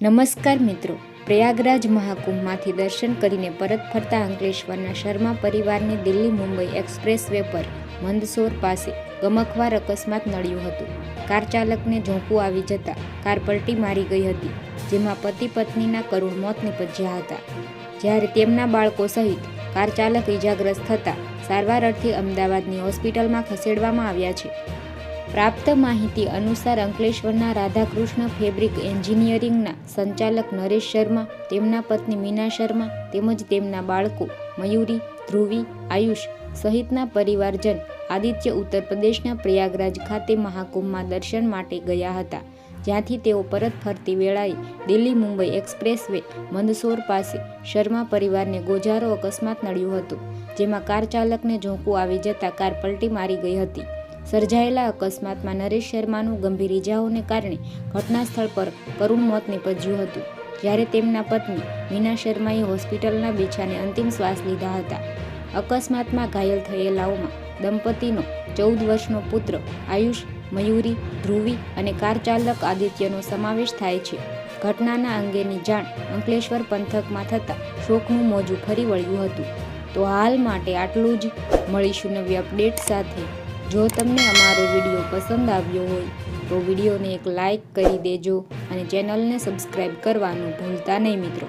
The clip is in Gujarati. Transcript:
નમસ્કાર મિત્રો. પ્રયાગરાજ મહાકુંભમાંથી દર્શન કરીને પરત ફરતા અંકલેશ્વરના શર્મા પરિવારને દિલ્હી મુંબઈ એક્સપ્રેસ વે પર મંદસોર પાસે ગમખવાર અકસ્માત નડ્યું હતું. કાર ચાલકને ઝોંકું આવી જતા કાર પલટી મારી ગઈ હતી, જેમાં પતિ પત્નીના કરુણ મોત નિપજ્યા હતા. જ્યારે તેમના બાળકો સહિત કાર ચાલક ઇજાગ્રસ્ત થતા સારવાર અર્થે અમદાવાદની હોસ્પિટલમાં ખસેડવામાં આવ્યા છે. પ્રાપ્ત માહિતી અનુસાર અંકલેશ્વરના રાધાકૃષ્ણ ફેબ્રિક એન્જિનિયરિંગના સંચાલક નરેશ શર્મા, તેમના પત્ની મીના શર્મા તેમજ તેમના બાળકો મયુરી, ધ્રુવી, આયુષ સહિતના પરિવારજન આદિત્ય ઉત્તર પ્રદેશના પ્રયાગરાજ ખાતે મહાકુંભમાં દર્શન માટે ગયા હતા. જ્યાંથી તેઓ પરત ફરતી વેળાએ દિલ્હી મુંબઈ એક્સપ્રેસ વે મંદસોર પાસે શર્મા પરિવારને ગોજારો અકસ્માત નડ્યો હતો, જેમાં કાર ચાલકને ઝોંકું આવી જતા કાર પલટી મારી ગઈ હતી. સર્જાયેલા અકસ્માતમાં નરેશ શર્માનું ગંભીર ઇજાઓને કારણે ઘટના સ્થળ પર કરુણ મોત નીપજ્યું હતું. જ્યારે તેમના પત્ની મીના શર્માએ હોસ્પિટલના બીછાને અંતિમ શ્વાસ લીધા હતા. અકસ્માતમાં ઘાયલ થયેલાઓમાં દંપતીનો ચૌદ વર્ષનો પુત્ર આયુષ, મયુરી, ધ્રુવી અને કાર ચાલક આદિત્યનો સમાવેશ થાય છે. ઘટનાના અંગેની જાણ અંકલેશ્વર પંથકમાં થતાં શોકનું મોજું ફરી વળ્યું હતું. તો હાલ માટે આટલું જ. મળીશું નવી અપડેટ સાથે. જો તમને અમારો વીડિયો પસંદ આવ્યો હોય, તો વિડીયોને એક લાઈક કરી દેજો અને ચેનલને સબસ્ક્રાઈબ કરવાનું ભૂલતા નહીં મિત્રો.